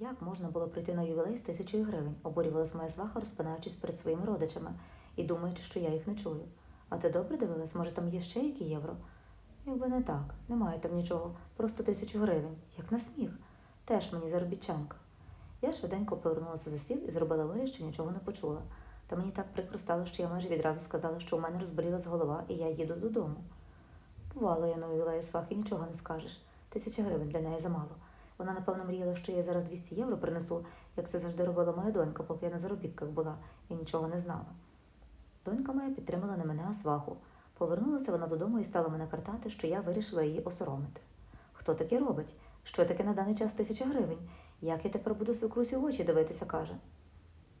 Як можна було прийти на ювілей з тисячою гривень? обурювалась моя сваха, розпинаючись перед своїми родичами і думаючи, що я їх не чую. А ти добре дивилась? Може, там є ще які євро? Якби не так, немає там нічого, просто тисячу гривень, як на сміх. Теж мені заробітчанка. Я швиденько повернулася за стіл і зробила вигляд, що нічого не почула. Та мені так прикро стало, що я майже відразу сказала, що у мене розболілась голова, і я їду додому. Бувало, я на ювілею свахи нічого не скажеш. Тисяча гривень для неї замало. Вона, напевно, мріяла, що я зараз 200 євро принесу, як це завжди робила моя донька, поки я на заробітках була і нічого не знала. Донька моя підтримала не мене, сваху. Повернулася вона додому і стала мене картати, що я вирішила її осоромити. Хто таке робить? Що таке на даний час тисяча гривень? Як я тепер буду свекрусі очі дивитися, каже.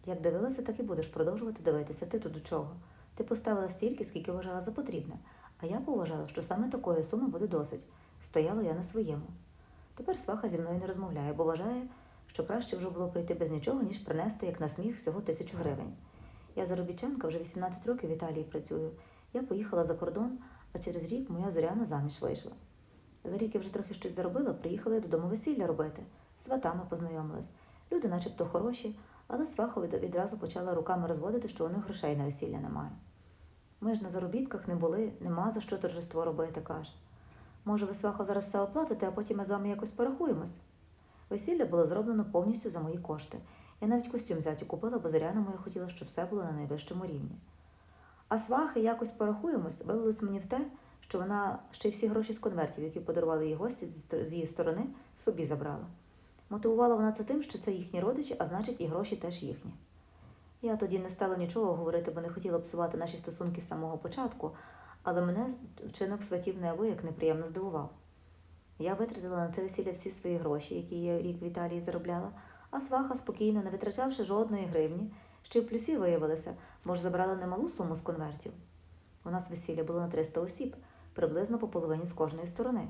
Як дивилася, так і будеш продовжувати дивитися. Ти тут до чого? Ти поставила стільки, скільки вважала за потрібне, а я поважала, що саме такої суми буде досить. Стояла я на своєму. Тепер сваха зі мною не розмовляє, бо вважає, що краще вже було прийти без нічого, ніж принести, як на сміх, всього тисячу гривень. Я заробітчанка вже 18 років в Італії працюю. Я поїхала за кордон, а через рік моя зоряна заміж вийшла. За рік я вже трохи щось заробила, приїхала я додому весілля робити. З сватами познайомилась. Люди, начебто, хороші, але сваха відразу почала руками розводити, що у них грошей на весілля немає. Ми ж на заробітках не були, нема за що торжество робити, каже. Може, ви свахо зараз все оплатите, а потім ми з вами якось порахуємось. Весілля було зроблено повністю за мої кошти. Я навіть костюм зятю купила, бо Зоряна моя хотіла, щоб все було на найвищому рівні. А свахи якось порахуємось, вилилось мені в те, що вона ще й всі гроші з конвертів, які подарували їй гості з її сторони, собі забрала. Мотивувала вона це тим, що це їхні родичі, а значить, і гроші теж їхні. Я тоді не стала нічого говорити, бо не хотіла псувати наші стосунки з самого початку, але мене вчинок сватів неабияк неприємно здивував. Я витратила на це весілля всі свої гроші, які я рік в Італії заробляла, а сваха, спокійно, не витрачавши жодної гривні, ще й в плюсі виявилася, бо ж забрала немалу суму з конвертів. У нас весілля було на 300 осіб, приблизно по половині з кожної сторони.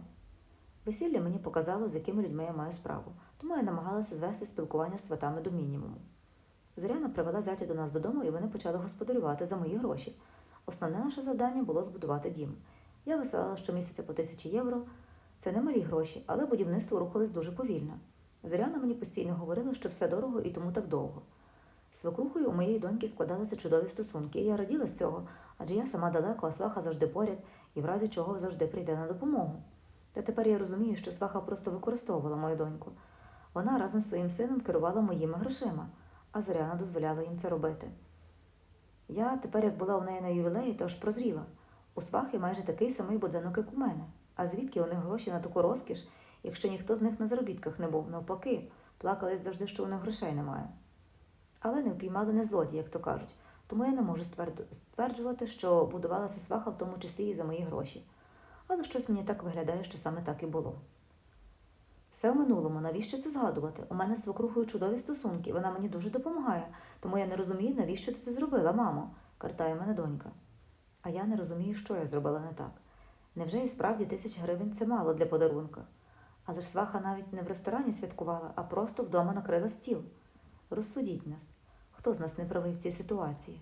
Весілля мені показало, з якими людьми я маю справу, тому я намагалася звести спілкування з сватами до мінімуму. Зоряна привела зятя до нас додому, і вони почали господарювати за мої гроші. Основне наше завдання було збудувати дім. Я висилала щомісяця по тисячі євро. Це не малі гроші, але будівництво рухалось дуже повільно. Зоряна мені постійно говорила, що все дорого і тому так довго. З свекрухою у моєї доньки складалися чудові стосунки, і я раділа з цього, адже я сама далеко, а сваха завжди поряд і в разі чого завжди прийде на допомогу. Та тепер я розумію, що сваха просто використовувала мою доньку. Вона разом з своїм сином керувала моїми грошима, а Зоряна дозволяла їм це робити. Я тепер, як була у неї на ювілеї, то аж прозріла. У свахи майже такий самий будинок, як у мене. А звідки у них гроші на таку розкіш, якщо ніхто з них на заробітках не був? Навпаки, плакались завжди, що у них грошей немає. Але не впіймали не злодії, як то кажуть, тому я не можу стверджувати, що будувалася сваха, в тому числі і за мої гроші. Але щось мені так виглядає, що саме так і було. Все в минулому, навіщо це згадувати? У мене з свекрухою чудові стосунки, вона мені дуже допомагає, тому я не розумію, навіщо ти це зробила, мамо, картає мене донька. А я не розумію, що я зробила не так. Невже і справді тисяч гривень це мало для подарунка? Але ж сваха навіть не в ресторані святкувала, а просто вдома накрила стіл. Розсудіть нас, хто з нас не правий в цій ситуації?